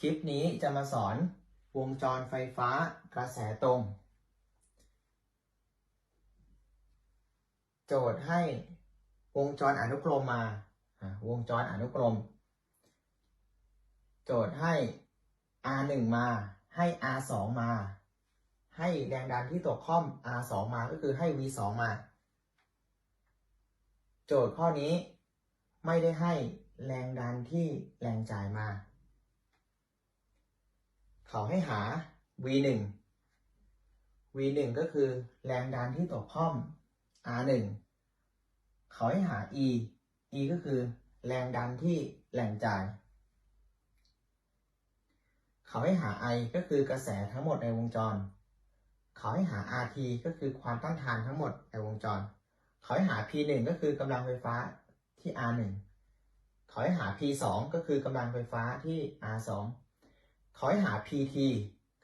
คลิปนี้จะมาสอนวงจรไฟฟ้ากระแสตรง โจทย์ให้วงจรอนุกรมมาอะวงจรอนุกรม โจทย์ให้ R1 มาให้ R2 มา ให้แรงดันที่ตกข้อม R2 มาก็คือให้ V2 มา โจทย์ข้อนี้ไม่ได้ให้แรงดันที่แรงจ่ายมา เขาให้หา V1 V1 ก็คือแรงดันที่ตกข้อม R1 เขาให้หา E E ก็คือแรงดันที่แรงจ่าย เขาให้หา I ก็คือกระแสทั้งหมดในวงจร เขาให้หา RT ก็คือความต้านทานทั้งหมดในวงจร เขาให้หา P1 ก็คือกำลังไฟฟ้าที่ R1 เขาให้หา P2 ก็คือกำลังไฟฟ้าที่ R2 ขาให้หา PT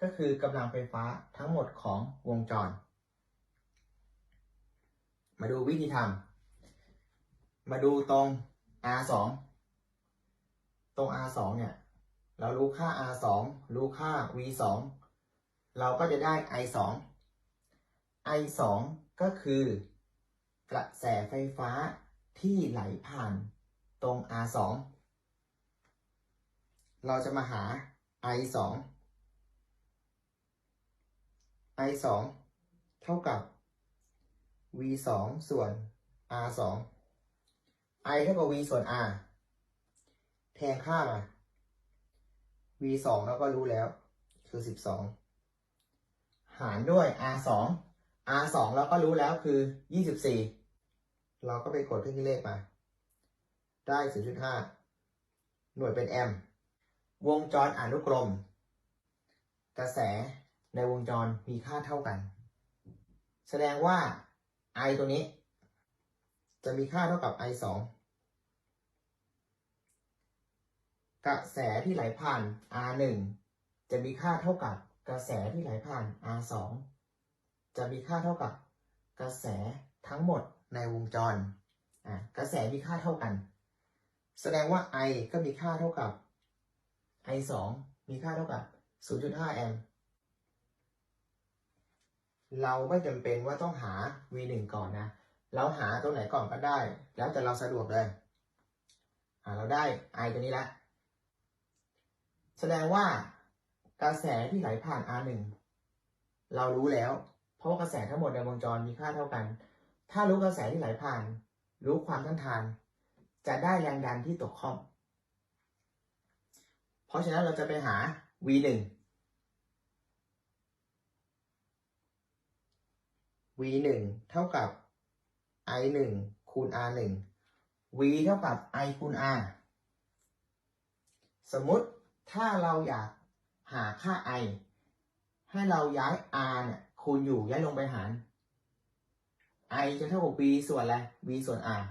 ก็คือกำลังไฟฟ้าทั้งหมดของวงจร มาดูวิธีทำมาดูตรง R2 ตรง R2 เนี่ย เรารู้ค่า R2 รู้ค่า V2 เราก็จะได้ I2 I2 ก็คือกระแสไฟฟ้าที่ไหลผ่านตรง R2 เราจะมาหา I2 I2 เท่ากับ V2 ส่วน R2 I เท่ากับ V ส่วน R แทนค่ามา V 2แล้วก็รู้แล้วคือ12หารด้วย R 2 R 2เราก็รู้แล้ว คือ24เราก็ไปกดเครื่องคิดเลขมา ได้0.5หน่วยเป็นแอมป์ วงจรอนุกรม กระแสในวงจรมีค่าเท่ากัน แสดงว่า I ตัวนี้ จะมีค่าเท่ากับ I 2กระแสที่ไหลผ่าน R 1จะมีค่าเท่ากับกระแสที่ไหลผ่าน R 2จะมีค่าเท่ากับกระแสทั้งหมดในวงจร กระแสมีค่าเท่ากัน แสดงว่า I ก็มีค่าเท่ากับ I 2 มีค่าเท่ากับ 0.5 แอมป์ เราไม่จำเป็นว่าต้องหา V 1 ก่อนนะ เราหาตัวไหนก่อนก็ได้ แล้วแต่เราสะดวกเลยอ่าเราได้ I ตัวนี้ละ แสดงว่ากระแสที่ไหลผ่าน R 1 เรารู้แล้ว เพราะว่ากระแสทั้งหมดในวงจรมีค่าเท่ากัน ถ้ารู้กระแสที่ไหลผ่าน รู้ความต้านทาน จะได้แรงดันที่ตกข้อม เพราะฉะนั้นเราจะไปหา V 1 V 1เท่ากับ I 1คูณ R 1 V เท่ากับ I คูณ R สมมติถ้าเราอยากหาค่า I ให้เราย้าย R เนี่ยคูณอยู่ย้ายลงไปหาร I จะเท่ากับ V ส่วนอะไร V ส่วน R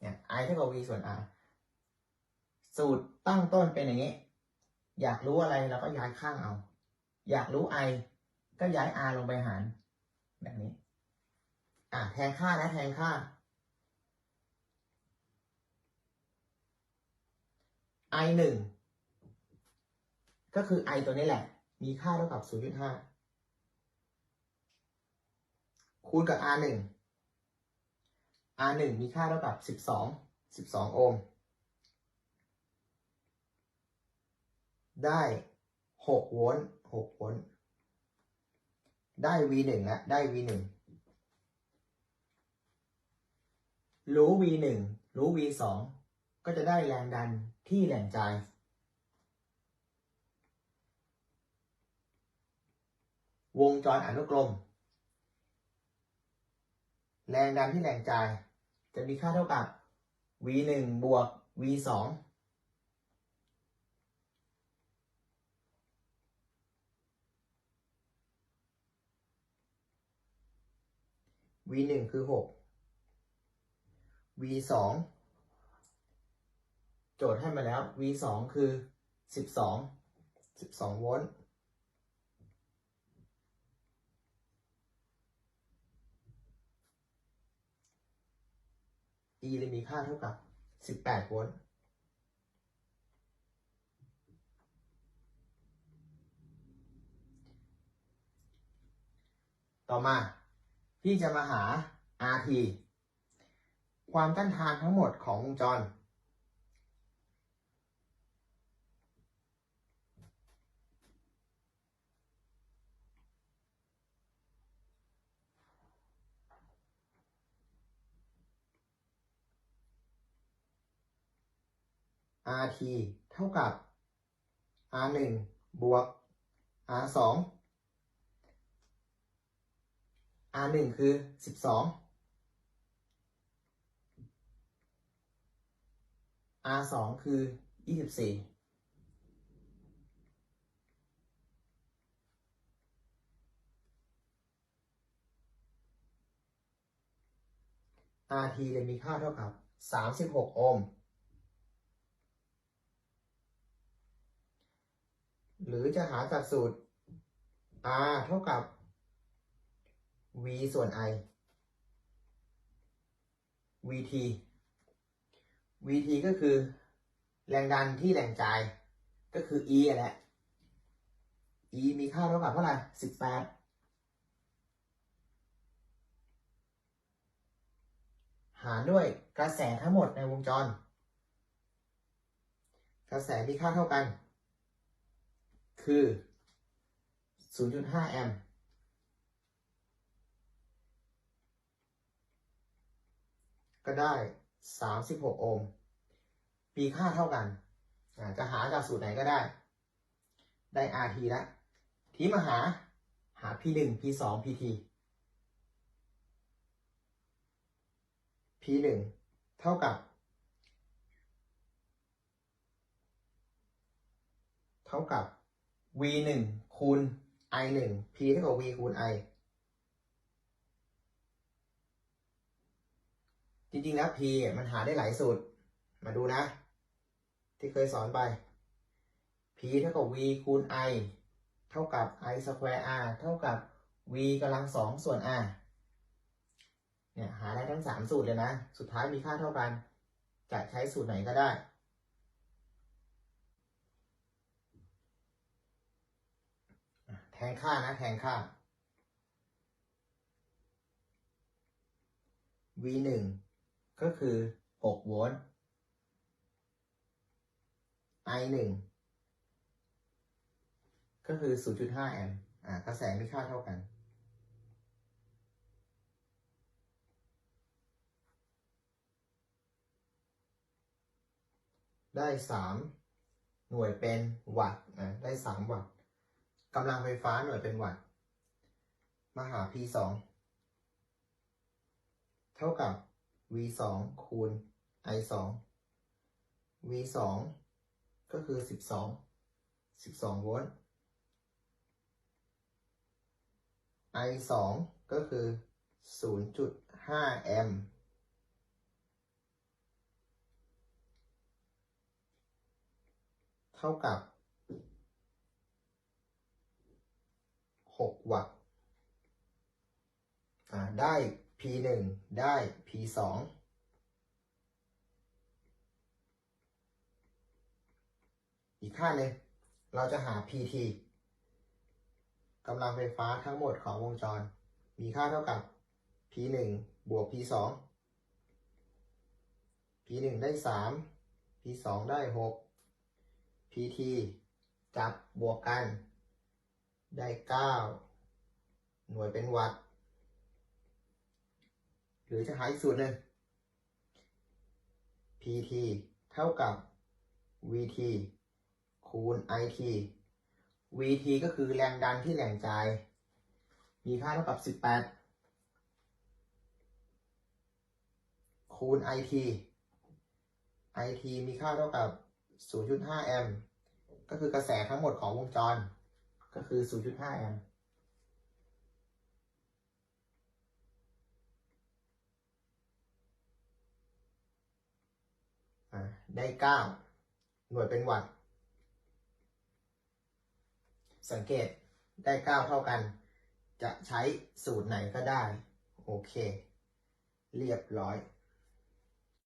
เนี่ย I เท่ากับ V ส่วน R สูตรตั้งต้นเป็นอย่างนี้ อยากรู้อะไรเราก็ย้ายข้างเอา อยากรู้ I ก็ย้าย R ลงไปหาร แบบนี้ อะแทนค่านะแทนค่า I หนึ่งก็คือ I ตัวนี้แหละ มีค่าเท่ากับ 0.5 คูณกับ R หนึ่ง R หนึ่งมีค่าเท่ากับ 12 12 โอห์ม ได้หกโวลต์หกโวลต์ได้ v หนึ่งละได้ v หนึ่งรู้ v หนึ่งรู้ v สองก็จะได้แรงดันที่แหล่งจ่ายวงจรอนุกรม แรงดันที่แหล่งจ่าย จะมีค่าเท่ากับ v 1บวก v 2 v หนึ่งคือหก v สองโจทย์ให้มาแล้ว v สองคือสสิบองสิบสองโวลต์อีเลยมีค่าเท่ากับสิบแปดโวลต์ต่อมา พี่จะมาหา RT ความต้านทานทั้งหมดของวงจร RT เท่ากับ R1 บวก R2 R1 คือ12 R2 คือ24 RT เลยมีค่าเท่ากับ 36 โอห์ม หรือจะหาจากสูตร R เท่ากับ V ส่วน I VT VT ก็คือ แรงดันที่แรงจ่าย ก็คือ E อะแหละ E มีค่าเท่ากับเท่าไหร่18หารด้วยกระแสทั้งหมดในวงจร กระแสมีค่าเท่ากัน คือ 0.5 แอมป์ ก็ได้ 36 โอห์มมีค่าเท่ากัน จะหาจากสูตรไหนก็ได้ ได้ RT แล้วทีมาหาหา P1 P2 PT P1 เท่ากับ เท่ากับ V 1 คูณ I 1 P เท่ากับ V คูณ I จริงๆแล้ว P มันหาได้หลายสูตร มาดูนะ ที่เคยสอนไป P เท่ากับ V คูณ I เท่ากับ I square R เท่ากับ V กำลังสองส่วน R เนี่ยหาได้ทั้งสามสูตรเลยนะ สุดท้ายมีค่าเท่ากัน จะใช้สูตรไหนก็ได้ แทนค่านะ แทนค่า V หนึ่ง ก็คือหกโวลต์ I หนึ่งก็คือ 0.5 แอมป์อ่ากระแสมีค่าเท่ากัน ได้สามหน่วยเป็นวัตต์นะได้สามวัตต์กำลังไฟฟ้าหน่วยเป็นวัตต์มาหา P สองเท่ากับ V สองคูณ I สอง V สองก็คือสิบสองสิบสองโวลต์ I สองก็คือศูนย์จุดห้าแอมป์เท่ากับ 6 วัตต์ได้ P 1 ได้ P 2 อีกค่าหนึ่งเราจะหา PT กำลังไฟฟ้าทั้งหมดของวงจร มีค่าเท่ากับ P 1 บวก P 2 P 1 ได้ 3 P 2 ได้ 6 PT จับบวกกัน ได้ 9 หน่วยเป็นวัตต์ หรือจะหาอีกสูตรหนึ่ง PT เท่ากับ VT คูณ IT VT ก็คือแรงดันที่แรงจ่าย มีค่าเท่ากับ 18 คูณ IT IT มีค่าเท่ากับ 0.5 แอมป์ ก็คือกระแสทั้งหมดของวงจร ก็คือ 0.5 แอมป์ อ่าได้9หน่วยเป็นวัตต์สังเกตได้9เท่ากัน จะใช้สูตรไหนก็ได้ โอเค เรียบร้อย